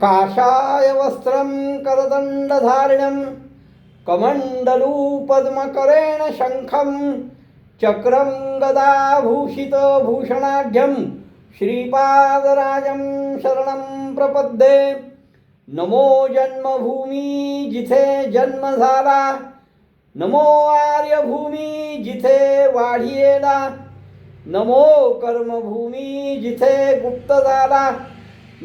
काषाय वस्त्रं करदण्डधारिणं कमण्डलूपद्मकरेण शङ्खं चक्रं गदाभूषितभूषणाढ्यं श्रीपादराजं शरणं प्रपद्ये। नमो जन्मभूमी जिथे जन्म झाला नमो आर्यभूमी जिथे वाढियेला नमो कर्मभूमी जिथे गुप्त झाला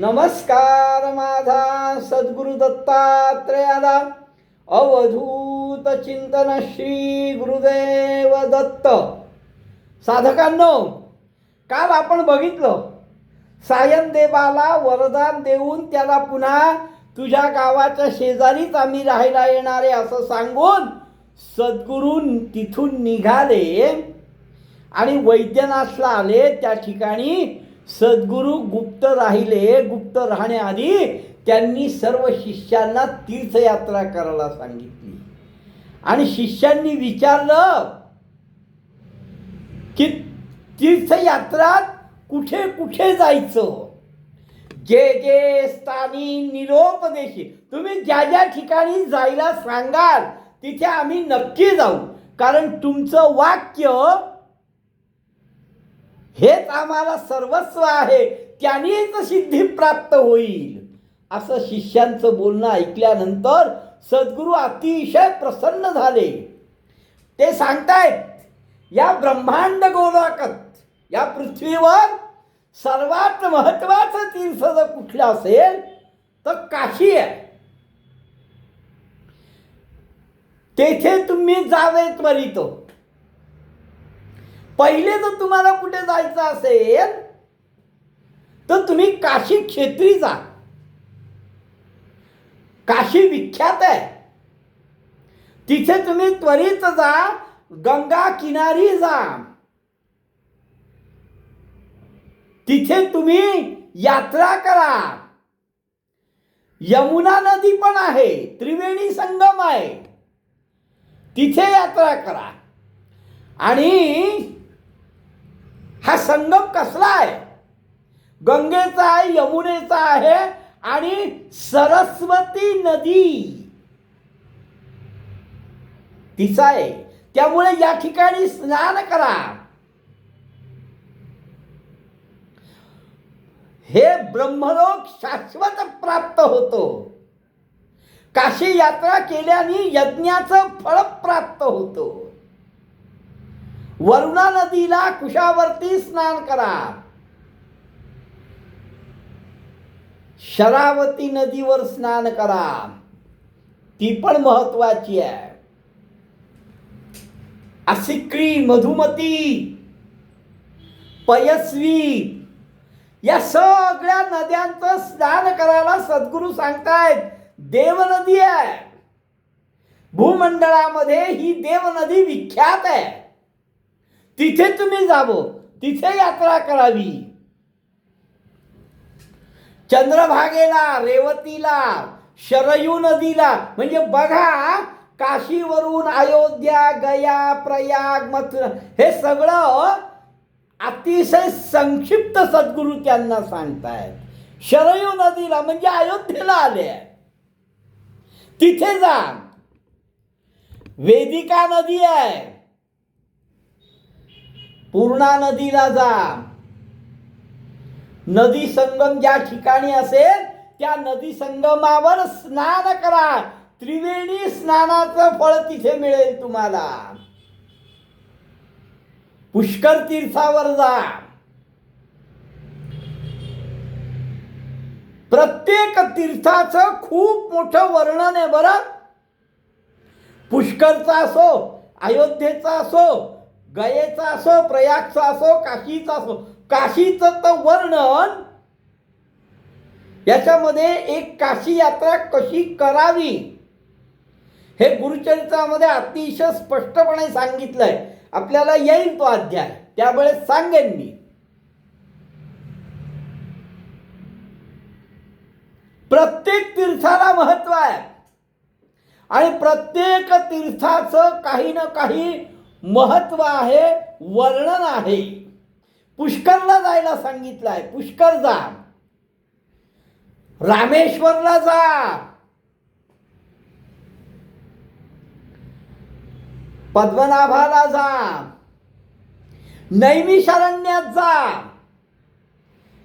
नमस्कार माझा सद्गुरु दत्तात्रयाला अवधूत चिंतन श्री गुरुदेव दत्त. साधकांनो काल आपण बघितलं सायन देवाला वरदान देऊन त्याला पुन्हा तुझ्या गावाच्या शेजारीच आम्ही राहायला येणारे असं सांगून सद्गुरू तिथून निघाले आणि वैद्यनाथला आले. त्या ठिकाणी सद्गुरू गुप्त राहिले गुप्त राहण्याआधी त्यांनी सर्व शिष्यांना तीर्थयात्रा करायला सांगितली. आणि शिष्यांनी विचारलं की तीर्थयात्रात कुठे कुठे जायचं? जे जे स्थानी निरोपदेशी तुम्ही ज्या ज्या ठिकाणी जायला सांगाल तिथे आम्ही नक्की जाऊ. कारण तुमचं वाक्य हेच आम्हाला सर्वस्व आहे. त्यानेच सिद्धी प्राप्त होईल. असं शिष्यांचं बोलणं ऐकल्यानंतर सद्गुरू अतिशय प्रसन्न झाले. ते सांगतायत या ब्रह्मांड गोलाकत या पृथ्वीवर सर्वात महत्वाचं तीर्थ जर कुठलं असेल तर काशी आहे. तेथे तुम्ही जावे त्वरित पहिले जर तुम्हाला कुठे जायचं असेल तर तुम्ही काशी क्षेत्री जा. काशी विख्यात आहे. तिथे तुम्ही त्वरित जा गंगा किनारी जा. तिथे तुम्ही यात्रा करा. यमुना नदी पण आहे त्रिवेणी संगम आहे. तिथे यात्रा करा. आणि हा संगम कसला आहे? गंगेचा आहे यमुनेचा आहे आणि सरस्वती नदी. तिचा आहे. त्यामुळे या ठिकाणी स्नान करा. हे ब्रह्मलोक शाश्वत प्राप्त होतो. काशी यात्रा केल्याने यज्ञाचं फळ प्राप्त होतो. वरुणा नदीला कुशावरती स्नान करा. शरावती नदीवर स्नान करा. ती पण महत्वाची आहे. असिक्री मधुमती पयस्वी या सगळ्या नद्यांचं स्नान करायला सद्गुरू सांगतायत देव नदी आहे. भूमंडळामध्ये ही देव नदी विख्यात आहे. तिथे तुम्ही जावं तिथे यात्रा करावी. चंद्रभागेला रेवतीला शरयू नदीला म्हणजे बघा काशीवरून अयोध्या गया प्रयाग मथुरा हे सगळं अतिशय संक्षिप्त सद्गुरू त्यांना सांगतायत. शरयू नदीला म्हणजे अयोध्येला आले तिथे जा. वेदिका नदी आहे. पूर्णा नदीला जा. नदी संगम ज्या ठिकाणी असेल त्या नदी संगमावर स्नान करा. त्रिवेणी स्नानाचं फळ तिथे मिळेल तुम्हाला. पुष्कर तीर्थावर जा. प्रत्येक तीर्थाचं खूप मोठं वर्णन आहे बरं. पुष्करचा असो अयोध्येचा असो गयेचा असो प्रयागचा असो काशीचा असो काशीचं तर वर्णन. याच्यामध्ये एक काशी यात्रा कशी करावी? हे गुरुचरित्रामध्ये अतिशय स्पष्टपणे सांगितलंय. आपल्याला येईल तो अध्याय. त्यावेळेस सांगेन मी. प्रत्येक तीर्थाला महत्त्व आहे. आणि प्रत्येक तीर्थाचं काही ना काही महत्त्व आहे वर्णन आहे. पुष्करला जायला सांगितलं आहे पुष्कर जा. रामेश्वरला जा. पद्मनाभाला जा. नैमिषारण्यात जा.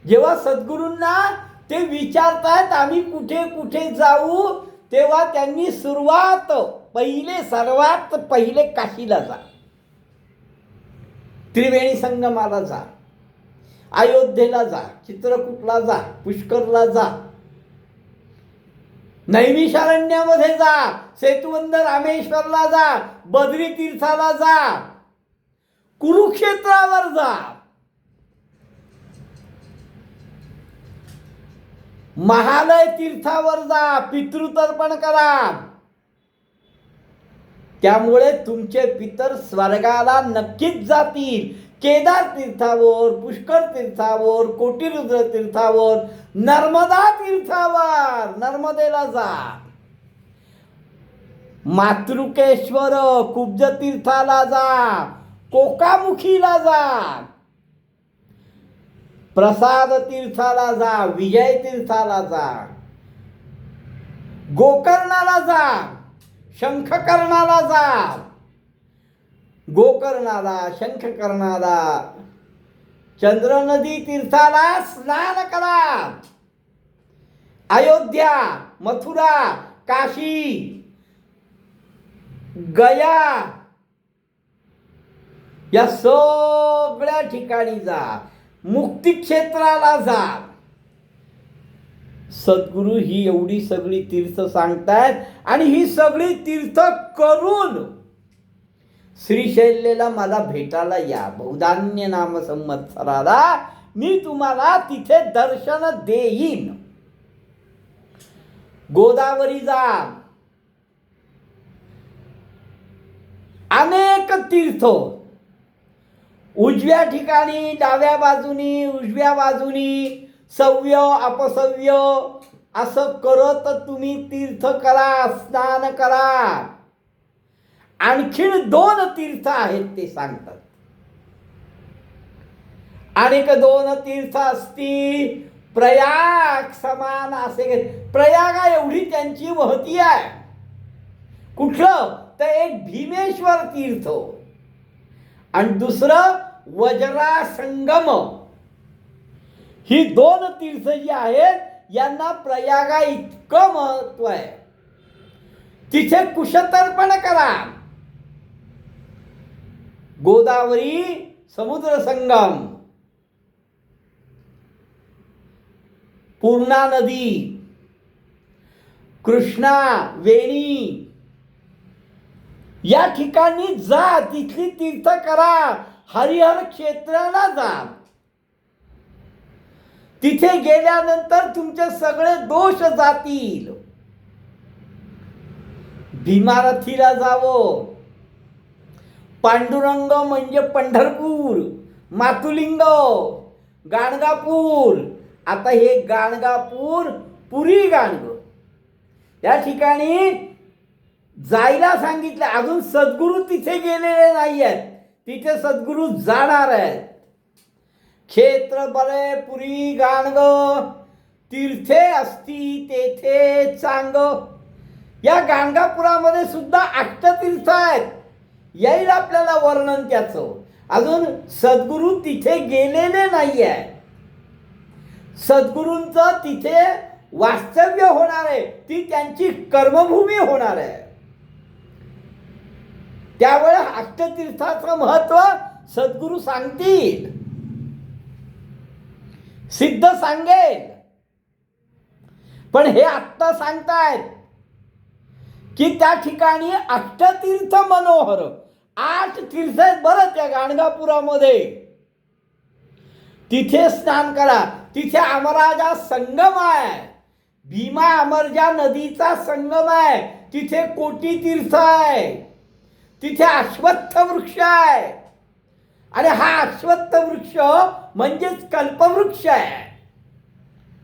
जेव्हा सद्गुरूंना ते विचारतात आम्ही कुठे कुठे जाऊ? तेव्हा त्यांनी सुरुवात पहिले सर्वात पहिले काशीला जा. त्रिवेणी संगमाला जा. अयोध्येला जा. चित्रकूटला जा. पुष्करला जा. नैमिषारण्यामध्ये जा. सेतुवंद रामेश्वरला जा. बद्री तीर्थाला जा. कुरुक्षेत्रावर जा. महालय तीर्थावर जा. पितृतर्पण करा. त्यामुळे तुमचे पितर स्वर्गाला नक्कीच जातील. केदार तीर्थावर पुष्कर तीर्थावर कोटीरुद्र तीर्थावर नर्मदा तीर्थावर नर्मदेला जा. मातृकेश्वर कुब्ज तीर्थाला जा. कोकामुखीला जा. प्रसाद तीर्थाला जा विजय तीर्थाला जा. गोकर्णाला जा. शंखकर्णाला जा गोकर्णाला शंखकर्णाला. चंद्र नदी तीर्थाला स्नान करा. अयोध्या मथुरा काशी गया या सगळ्या ठिकाणी जा. मुक्तिक्षेत्राला जा. सद्गुरू ही एवढी सगळी तीर्थ सांगतायत आणि ही सगळी तीर्थ करून श्रीशैल्यला मला भेटायला या. बहुधान्य नाम संवत्सराला मी तुम्हाला तिथे दर्शन देईन. गोदावरी जा अनेक तीर्थ. उजव्या ठिकाणी डाव्या बाजूनी उजव्या बाजूनी सव्य अपसव्य असं करत तुम्ही तीर्थ करा स्नान करा. आणखीन दोन तीर्थ आहेत ते सांगतात. अनेक दोन तीर्थ असती प्रयाग समान असे प्रयागा एवढी त्यांची महती आहे. कुठलं? तर एक भीमेश्वर तीर्थ. आणि दुसरं वज्रा संगम ही दोन तीर्थ जी आहेत यांना प्रयागा इतकं महत्त्व आहे. तिथे कुशतर्पण करा. गोदावरी समुद्र संगम पूर्णा नदी. कृष्णा वेणी. या ठिकाणी जा तिथली तीर्थ करा. हरिहर क्षेत्राला जा. तिथे गेल्यानंतर तुमचे सगळे दोष जातील. भीमारथीला जावं. पांडुरंग म्हणजे पंढरपूर मातुलिंग गाणगापूर. आता हे गाणगापूर पुरी गाणग. या ठिकाणी जायला सांगितलं. अजून सद्गुरू तिथे गेलेले नाही आहेत तिथे सद्गुरू जाणार आहेत. क्षेत्र बरे पुरी गाणग तीर्थे असती तेथे चांग. या गाणगापुरामध्ये सुद्धा अष्टतीर्थ आहेत. येईल आपल्याला वर्णन त्याचं. अजून सद्गुरू तिथे गेलेले नाही आहे सद्गुरूंचं तिथे वास्तव्य होणार आहे. ती त्यांची कर्मभूमी होणार आहे. त्यावेळे अष्टतीर्थाचं महत्त्व सद्गुरू सांगतील. सिद्ध सांगेल. पण हे आत्ता सांगतायत की त्या ठिकाणी अष्टतीर्थ मनोहर आठ तीर्थ आहेत बरं त्या गाणगापुरामध्ये. तिथे स्नान करा. तिथे अमराजा संगम आहे. भीमा अमरजा नदीचा संगम आहे. तिथे कोटी तीर्थ आहे. तिथे अश्वत्थ वृक्ष आहे. आणि हा अश्वत्थ वृक्ष म्हणजेच कल्पवृक्ष आहे.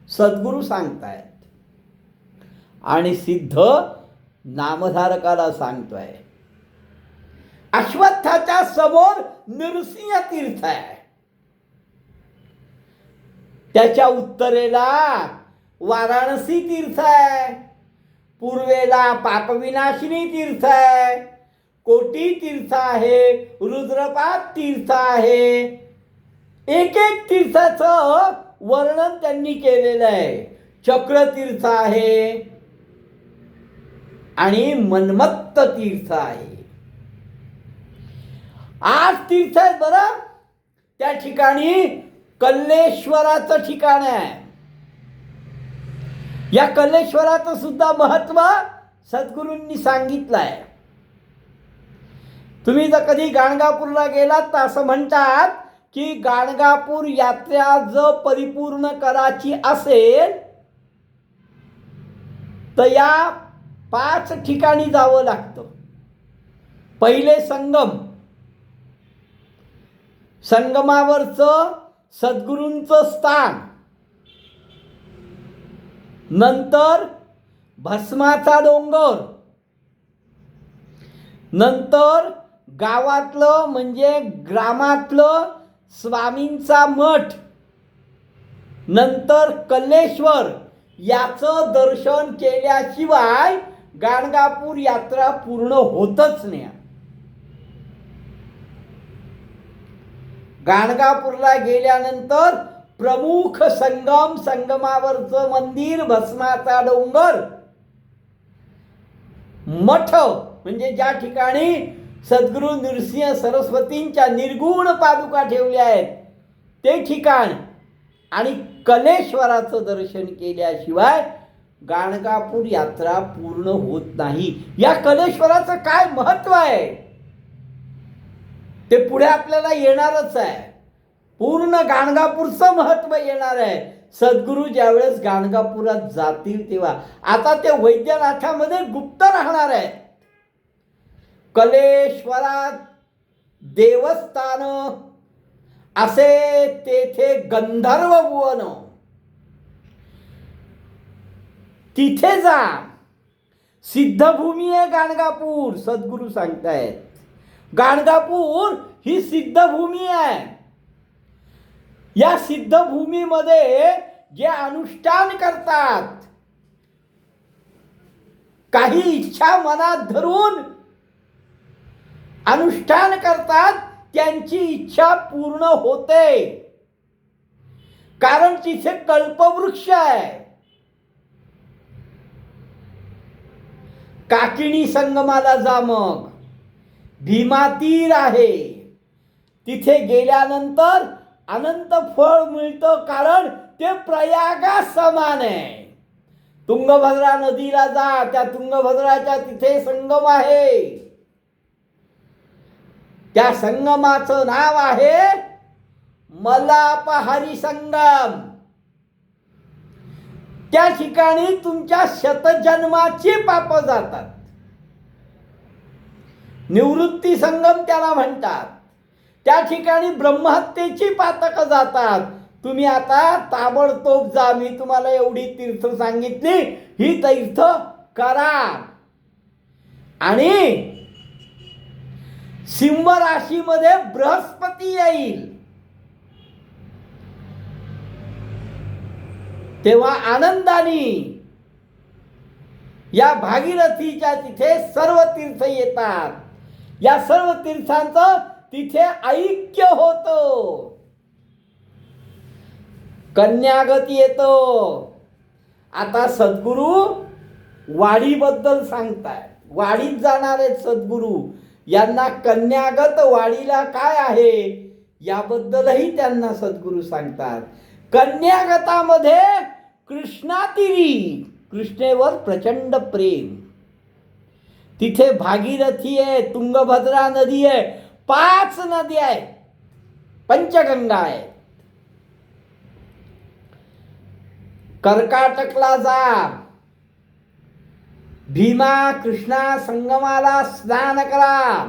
सद्गुरू सांगतायत. आणि सिद्ध नामधारकाला सांगतोय. अश्वत्थाच्या समोर नृसिंह तीर्थ आहे. त्याच्या उत्तरेला वाराणसी तीर्थ आहे. पूर्वेला पापविनाशिनी तीर्थ आहे. कोटी तीर्थ आहे रुद्रपाद तीर्थ आहे. एक एक तीर्थाचं वर्णन त्यांनी केलेलं आहे. चक्र तीर्थ आहे आणि मनमत्त तीर्थ आहे. आज तीर्थ आहे बरं. त्या ठिकाणी कल्लेश्वराचं ठिकाण आहे. या कल्लेश्वराचं सुद्धा महत्त्व सद्गुरूंनी सांगितलं आहे तुम्ही जर कधी गाणगापूरला गेलात तर असं म्हणतात की गाणगापूर यात्रा जर परिपूर्ण करायची असेल तर या पाच ठिकाणी जावं लागतं. पहिले संगम. संगमावरचं सद्गुरूंचं स्थान. नंतर भस्माचा डोंगर. नंतर गावातलं म्हणजे ग्रामातलं स्वामींचा मठ. नंतर कल्लेश्वर याचं दर्शन केल्याशिवाय गाणगापूर यात्रा पूर्ण होतच नाही. गाणगापूरला गेल्यानंतर प्रमुख संगम संगमावरचं मंदिर भस्माचा डोंगर. मठ म्हणजे ज्या ठिकाणी सद्गुरू नृसिंह सरस्वतींच्या निर्गुण पादुका ठेवल्या आहेत. ते ठिकाण आणि कलेश्वराचं दर्शन केल्याशिवाय गाणगापूर यात्रा पूर्ण होत नाही. या कलेश्वराचं काय महत्त्व आहे? ते पुढे आपल्याला येणारच आहे. पूर्ण गाणगापूरचं महत्त्व येणार आहे. सद्गुरू ज्यावेळेस गाणगापुरात जातील तेव्हा. आता ते वैद्यनाथामध्ये गुप्त राहणार आहे. कलेश्वरात देवस्थान असे तेथे गंधर्व भुवन. तिथे जा. सिद्धभूमी आहे गाणगापूर सद्गुरू सांगतायत. गाणगापूर ही सिद्धभूमी आहे. या सिद्धभूमीमध्ये जे अनुष्ठान करतात काही इच्छा मनात धरून अनुष्ठान करतात त्यांची इच्छा पूर्ण होते. कारण तिथे कल्पवृक्ष आहे. काकिणी संगमाला जा मग. भीमातीर आहे. तिथे गेल्यानंतर अनंत फळ मिळतं कारण ते प्रयागा समान आहे. तुंगभद्रा नदीला जा त्या तुंगभद्राच्या तिथे संगम आहे. त्या संगमाचं नाव आहे मलापहारी संगम. त्या ठिकाणी तुमच्या शतजन्माची पाप जातात. निवृत्ती संगम त्याला म्हणतात. त्या ठिकाणी ब्रह्महत्येची पातक जातात. तुम्ही आता ताबडतोब जा मी तुम्हाला एवढी तीर्थ सांगितली ही तीर्थ करा. आणि सिंह राशीमध्ये बृहस्पती येईल. तेव्हा आनंदाने या भागीरथीच्या तिथे सर्व तीर्थ येतात. या सर्व तीर्थांचं तिथे ऐक्य होत. कन्यागत येतो. आता सद्गुरू वाडीबद्दल सांगताय वाडीत जाणार आहेत सद्गुरू यांना कन्यागत वाडीला काय आहे? याबद्दलही त्यांना सद्गुरू सांगतात. कन्यागतामध्ये कृष्णातिरी कृष्णेवर प्रचंड प्रेम. तिथे भागीरथी आहे तुंगभद्रा नदी आहे पाच नदी आहे पंचगंगा आहे कर्काटकला जा भीमा कृष्णा संगमाला स्नान करा.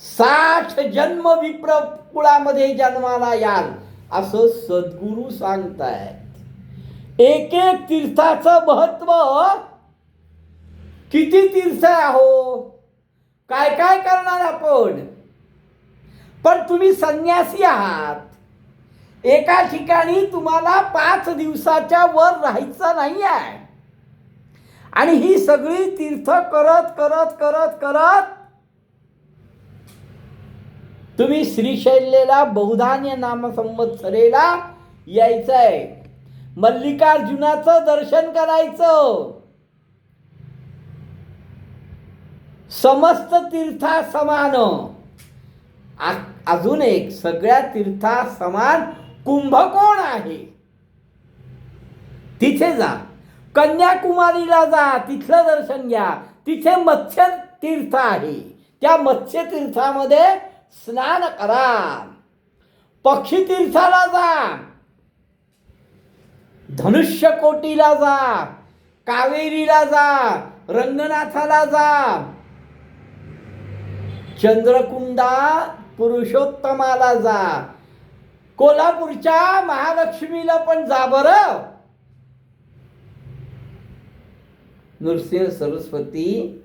साठ जन्म विप्र कुळामध्ये जन्माला याल असं सद्गुरू सांगतायत. एक एक तीर्थाचं महत्त्व किती तीर्थ आहो काय काय करणार आपण? पण तुम्ही संन्यासी आहात. एका ठिकाणी तुम्हाला पाच दिवसाच्या वर राहायचं नाही आहे आणि ही सगळी तीर्थ करत करत करत करत तुम्ही श्रीशैल्यला बहुधान्य नामसंवत्सरेला यायचं यायचंय. मल्लिकार्जुनाचं दर्शन करायचं. समस्त तीर्था समान अजून एक सगळ्या तीर्था समान कुंभकोण आहे. तिथे जा. कन्याकुमारीला जा तिथलं दर्शन घ्या. तिथे मत्स्य तीर्थ आहे. त्या मत्स्य तीर्थामध्ये स्नान करा. पक्षी तीर्थाला जा. धनुष्यकोटीला जा. कावेरीला जा. रंगनाथाला जा. चंद्रकुंडा पुरुषोत्तमाला जा. कोल्हापूरच्या महालक्ष्मीला पण जा बरं. नृसिंह सरस्वती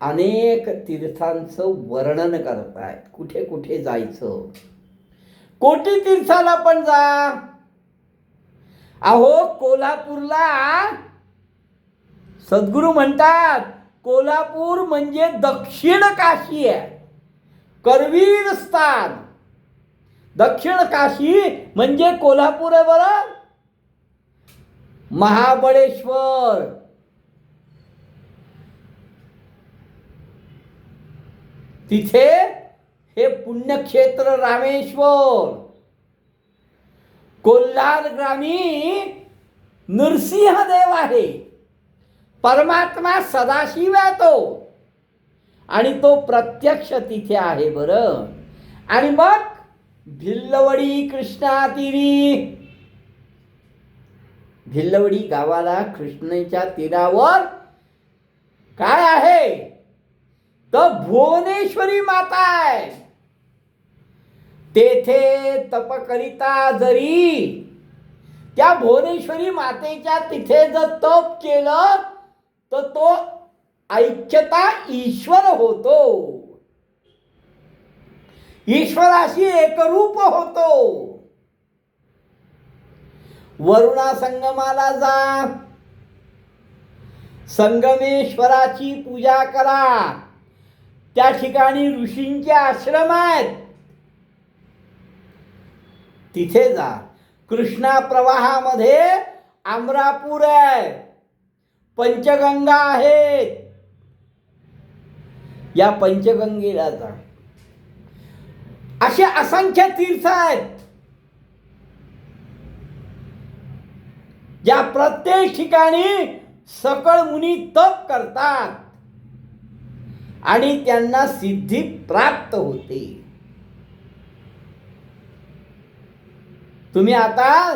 अनेक तीर्थांचं वर्णन करत आहेत कुठे कुठे जायचं? कोटी तीर्थाला पण जा. अहो कोल्हापूरला सद्गुरू म्हणतात कोल्हापूर म्हणजे दक्षिण काशी आहे. करवीर स्थान. दक्षिण काशी म्हणजे कोल्हापूर आहे बरं. महाबळेश्वर. तिथे हे पुण्यक्षेत्र रामेश्वर. कोल्हार ग्रामी नृसिंहदेव आहे. परमात्मा सदाशिव आहे तो. आणि तो प्रत्यक्ष तिथे आहे बरं. आणि मग भिल्लवडी कृष्णातिरी. भिल्लवडी गावाला कृष्णेच्या तीरावर काय आहे? तर भुवनेश्वरी माता आहे. तेथे तप करिता जरी त्या भुवनेश्वरी मातेच्या तिथे जर तप केलं तर तो ऐक्यता ईश्वर होतो. ईश्वराशी एकरूप होतो. वरुणा संगमाला जा. संगमेश्वराची पूजा करा. त्या ठिकाणी ऋषींचे आश्रम आहेत. तिथे जा. कृष्णा प्रवाहामध्ये आमरापूर आहे. पंचगंगा आहेत. या पंचगंगेला जा. असे असंख्य तीर्थ आहेत. ज्या प्रत्येक ठिकाणी सकळ मुनी तप करतात. आणि त्यांना सिद्धी प्राप्त होते. तुम्ही आता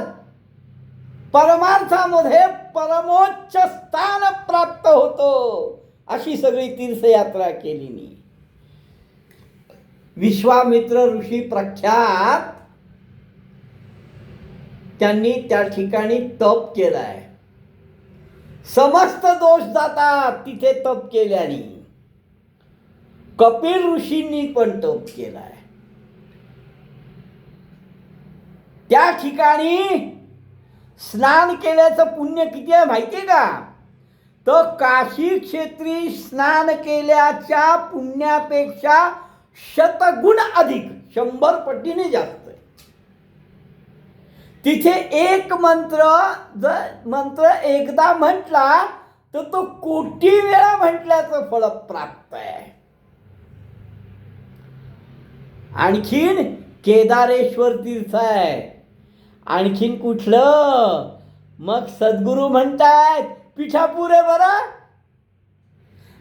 परमार्थामध्ये परमोच्च स्थान प्राप्त होतो अशी सगळी तीर्थयात्रा केली मी. विश्वामित्र ऋषी प्रख्यात त्यांनी त्या ठिकाणी तप केलाय. समस्त दोष जातात तिथे तप केल्याने. कपिल ऋषींनी पण तप केलाय. त्या ठिकाणी स्नान केल्याचं पुण्य किती आहे माहितीये का? तर काशी क्षेत्री स्नान केल्याच्या पुण्यापेक्षा शतगुण अधिक शंभर पटीने जास्त. आहे तिथे एक मंत्र जर मंत्र एकदा म्हटला तर तो कोटी वेळा म्हटल्याचं फळ प्राप्त आहे. आणखीन केदारेश्वर तीर्थ आहे. आणखीन कुठलं? मग सद्गुरू म्हणतायत पिठापूर आहे बरं.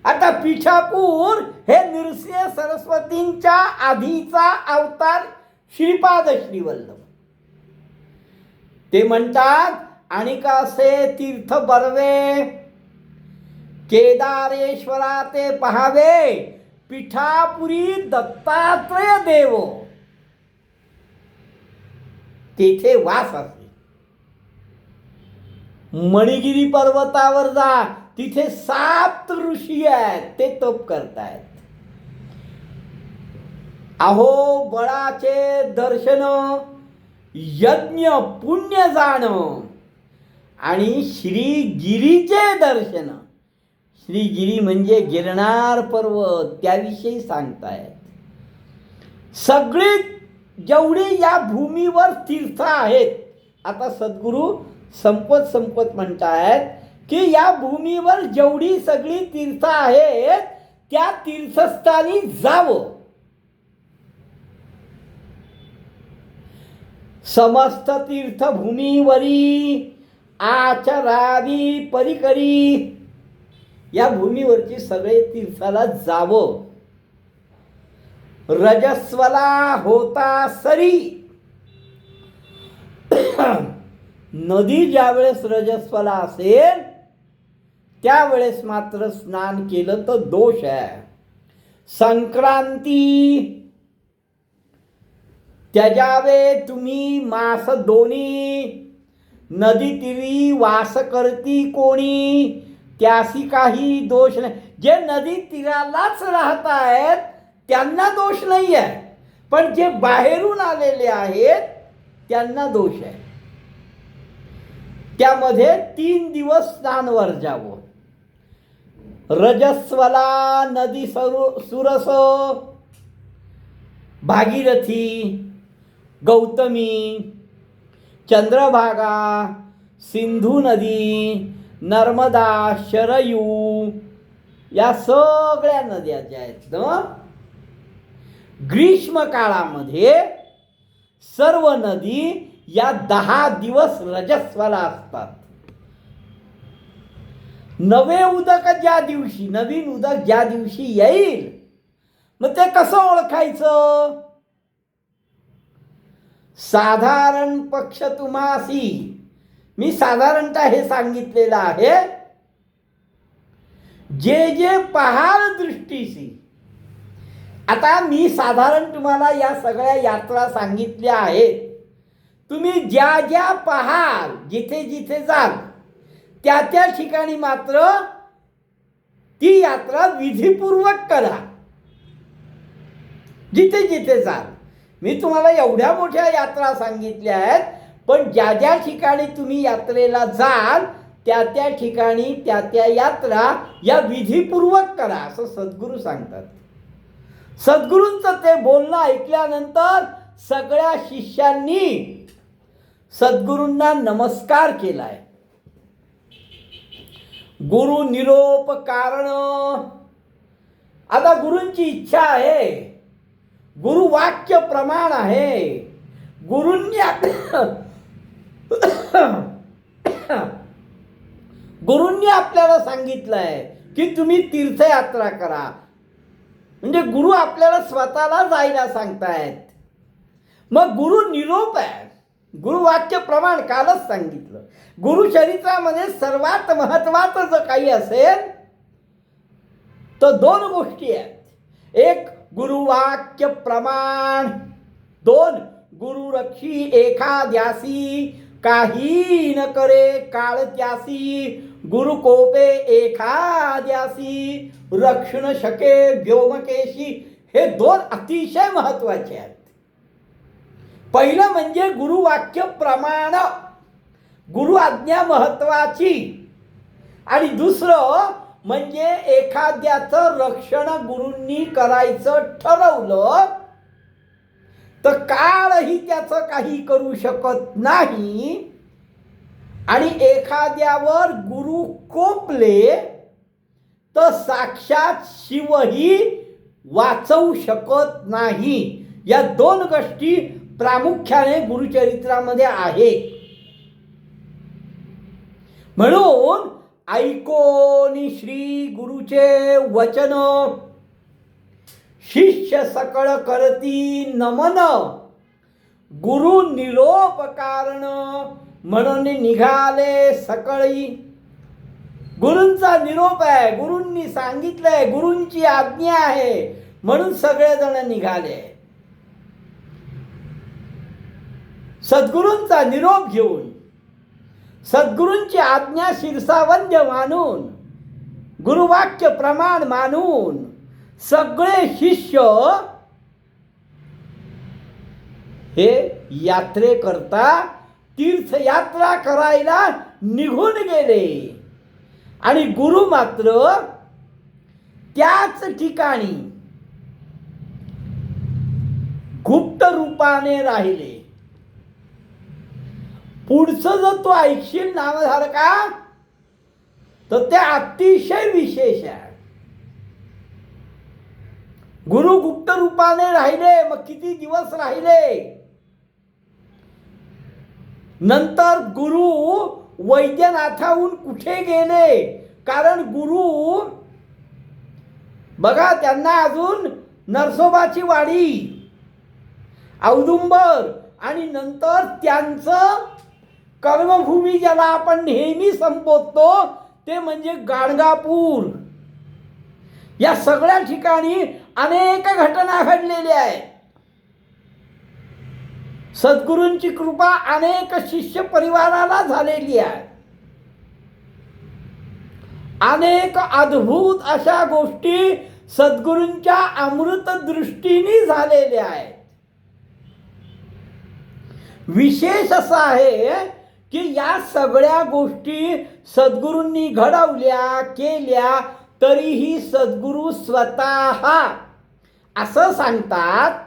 आता पिठापूर हे नृसिंह सरस्वतींच्या आधीचा अवतार श्रीपाद श्रीवल्लभ. ते म्हणतात आणि कसे तीर्थ बरवे? केदारेश्वरा ते पहावे. पिठापुरी दत्तात्रय देव. तेथे वास असे मणिगिरी पर्वतावर जा तिथे सात ऋषी आहेत ते तप करतायत. अहो बळाचे दर्शन यज्ञ पुण्य जाणं आणि श्री गिरीचे दर्शन. श्रीगिरी म्हणजे गिरणार पर्वत त्याविषयी सांगतायत. सगळी जेवढी या भूमीवर तीर्थ आहेत आता सद्गुरू संपत संपत म्हणतायत की या भूमीवर जेवढी सगळी तीर्थ आहेत त्या तीर्थस्थानी जावं. समस्त तीर्थभूमीवरी आचरावी परिकरी या भूमीवरची सगळे तीर्थाला जावं. रजस्वला होता सरी. नदी ज्यावेळेस रजस्वला असेल त्यावेळेस मात्र स्नान केलं तर दोष आहे. संक्रांती. त्याजावे तुम्ही मास दोन्ही नदी तिरी वास करती कोणी. त्यासी काही दोष नाही. जे नदी तीरालाच राहत आहेत त्यांना दोष नाही आहे पण जे बाहेरून आलेले आहेत त्यांना दोष आहे. त्यामध्ये तीन दिवस स्नानवर जावं. रजस्वला नदी सरू सुरस भागीरथी गौतमी चंद्रभागा सिंधू नदी नर्मदा शरयू या सगळ्या नद्या ज्या आहेत ना ग्रीष्म काळामध्ये सर्व नदी या दहा दिवस रजस्वाला असतात. नवे उदक ज्या दिवशी नवीन उदक ज्या दिवशी येईल मग ते कसं ओळखायचं? साधारण पक्ष तुम्हासी मी साधारणतः हे सांगितलेलं आहे. जे जे पहाल दृष्टीशी. आता मी साधारण तुम्हाला या सगळ्या यात्रा सांगितल्या आहेत. तुम्ही ज्या ज्या पहाल जिथे जिथे जाल त्या त्या ठिकाणी मात्र ती यात्रा विधीपूर्वक करा. जिथे जिथे जाल. मी तुम्हाला एवढ्या मोठ्या यात्रा सांगितल्या आहेत पण ज्या ज्या ठिकाणी तुम्ही यात्रेला जाल त्या त्या ठिकाणी त्या त्या यात्रा या विधीपूर्वक करा असं सद्गुरू सांगतात. सद्गुरूंचं ते बोलणं ऐकल्यानंतर सगळ्या शिष्यांनी सद्गुरूंना नमस्कार केलाय. गुरु निरोप कारण. आता गुरूंची इच्छा आहे. गुरु वाक्य प्रमाण आहे. गुरूंनी गुरूंनी आपल्याला सांगितलं आहे की तुम्ही तीर्थयात्रा करा. म्हणजे गुरु आपल्याला स्वतःला जायला सांगतायत. मग गुरु निरोप आहे. गुरुवाक्य प्रमाण कालच सांगितलं. गुरु चरित्रामध्ये सर्वात महत्वाचं जर काही असेल तर दोन गोष्टी आहेत. एक गुरुवाक्य प्रमाण. दोन गुरुरक्षी एखाद्यासी काही न करे काळ त्यासी गुरु कोपे एखाद्यासी. रक्षण शके व्योमकेशी हे दोन अतिशय महत्त्वाचे आहेत. पहिलं म्हणजे गुरुवाक्य प्रमाण गुरु आज्ञा महत्वाची आणि दुसरं म्हणजे एखाद्याचं रक्षण गुरूंनी करायचं ठरवलं तर काळही त्याचं काही करू शकत नाही. आणि एखाद्यावर गुरु कोपले तर साक्षात शिवही वाचवू शकत नाही. या दोन गोष्टी प्रामुख्याने गुरुचरित्रामध्ये आहे म्हणून ऐकोनी श्री गुरुचे वचन. शिष्य सकळ करती नमन. गुरु निरोप कारण म्हणून निघाले सकळी. गुरूंचा निरोप आहे गुरूंनी सांगितलंय गुरूंची आज्ञा आहे म्हणून सगळेजण निघाले. सद्गुरूंचा निरोप घेऊन सद्गुरूंची आज्ञा शिरसावंद्य मानून गुरुवाक्य प्रमाण मानून सगळे शिष्य हे यात्रेकरता तीर्थयात्रा करायला निघून गेले. आणि गुरु मात्र त्याच ठिकाणी गुप्त रूपाने राहिले. पुढचं जर तू ऐकशील नामधारका तर ते अतिशय विशेष आहे. गुरु गुप्त रूपाने राहिले मग किती दिवस राहिले? नंतर गुरु वैद्यनाथाहून कुठे गेले? कारण गुरु बघा त्यांना अजून नरसोबाची वाडी औदुंबर आणि नंतर त्यांचं कर्मभूमी ज्याला आपण नेहमी संबोधतो ते म्हणजे गाणगापूर. या सगळ्या ठिकाणी अनेक घटना घडलेल्या आहेत. सद्गुरूंची कृपा अनेक शिष्य परिवाराला झालेली आहे. अनेक अद्भुत अशा गोष्टी सद्गुरूंच्या अमृत दृष्टीने झालेल्या आहेत. विशेष असं आहे की या सगळ्या गोष्टी सद्गुरूंनी घडवल्या केल्या तरीही सद्गुरू स्वतः असं सांगतात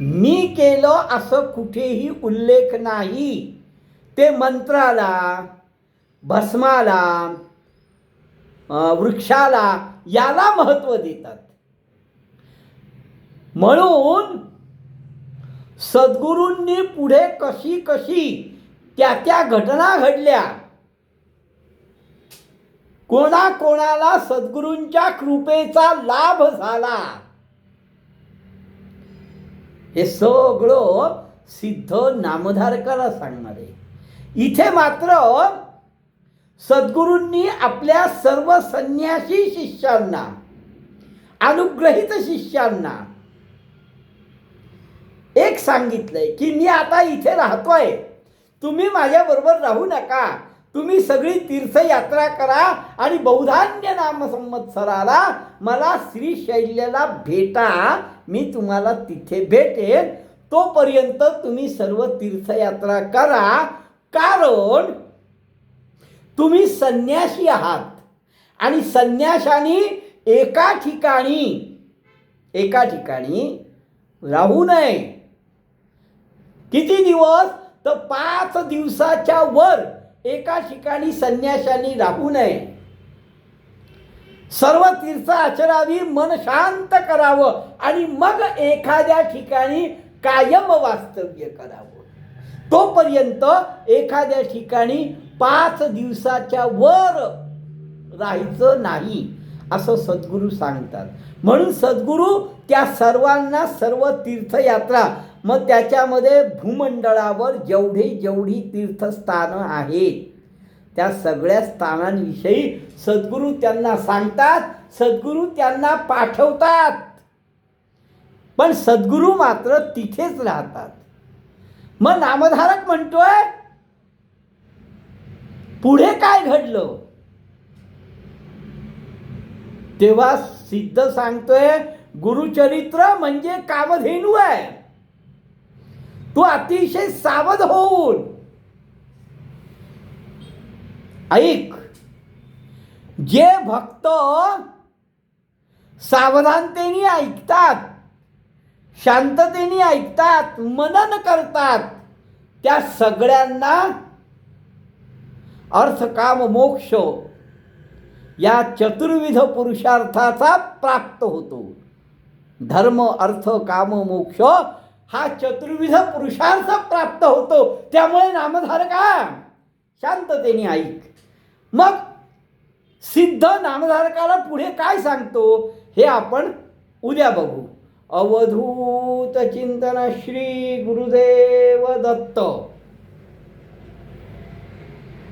मी केलं असं कुठेही उल्लेख नाही. ते मंत्राला भस्माला वृक्षाला याला महत्त्व देतात. म्हणून सद्गुरूंनी पुढे कशी कशी त्या त्या घटना घडल्या कोणाकोणाला सद्गुरूंच्या कृपेचा लाभ झाला? हे सगळं सिद्ध नामधारकाला सांगणार आहे. इथे मात्र सद्गुरूंनी आपल्या सर्व संन्यासी शिष्यांना अनुग्रहित शिष्यांना एक सांगितलंय की मी आता इथे राहतोय. तुम्ही माझ्याबरोबर राहू नका. तुम्ही सगळी तीर्थयात्रा करा आणि बहुधान्य नामसंवत्सराला मला श्रीशैल्याला भेटा. मी तुम्हाला तिथे भेटेन. तोपर्यंत तुम्ही सर्व तीर्थयात्रा करा. कारण तुम्ही संन्यासी आहात. आणि संन्याशानी एका ठिकाणी एका ठिकाणी राहू नये. किती दिवस? तर पाच दिवसाच्या वर. एका ठिकाणी संन्याशांनी राहू नये. सर्व तीर्थ आचरावी मन शांत करावं आणि मग एखाद्या ठिकाणी कायम वास्तव्य करावं. तोपर्यंत एखाद्या ठिकाणी पाच दिवसाच्या वर राहायचं नाही असं सद्गुरू सांगतात. म्हणून सद्गुरू त्या सर्वांना सर्व तीर्थयात्रा मग त्याच्यामध्ये भूमंडळावर जेवढी जेवढी तीर्थस्थानं आहेत त्या सगळ्या स्थानांविषयी सद्गुरू त्यांना सांगतात सद्गुरू त्यांना पाठवतात. पण सद्गुरू मात्र तिथेच राहतात. मग नामधारक म्हणतोय पुढे काय घडलं? तेव्हा सिद्ध सांगतोय गुरुचरित्र म्हणजे कामधेनू आहे. तू अतिशय सावध होऊन. ऐक जे भक्त सावधानतेने ऐकतात शांततेने ऐकतात मनन करतात त्या सगळ्यांना अर्थ काम मोक्ष या चतुर्विध पुरुषार्थाचा प्राप्त होतो. धर्म अर्थ काम मोक्ष हा चतुर्विध पुरुषार्थ प्राप्त होतो. त्यामुळे नामधारका शांततेने ऐक. मग सिद्ध नामधारकाला पुढे काय सांगतो? हे आपण उद्या बघू. अवधूत चिंतन श्री गुरुदेव दत्त.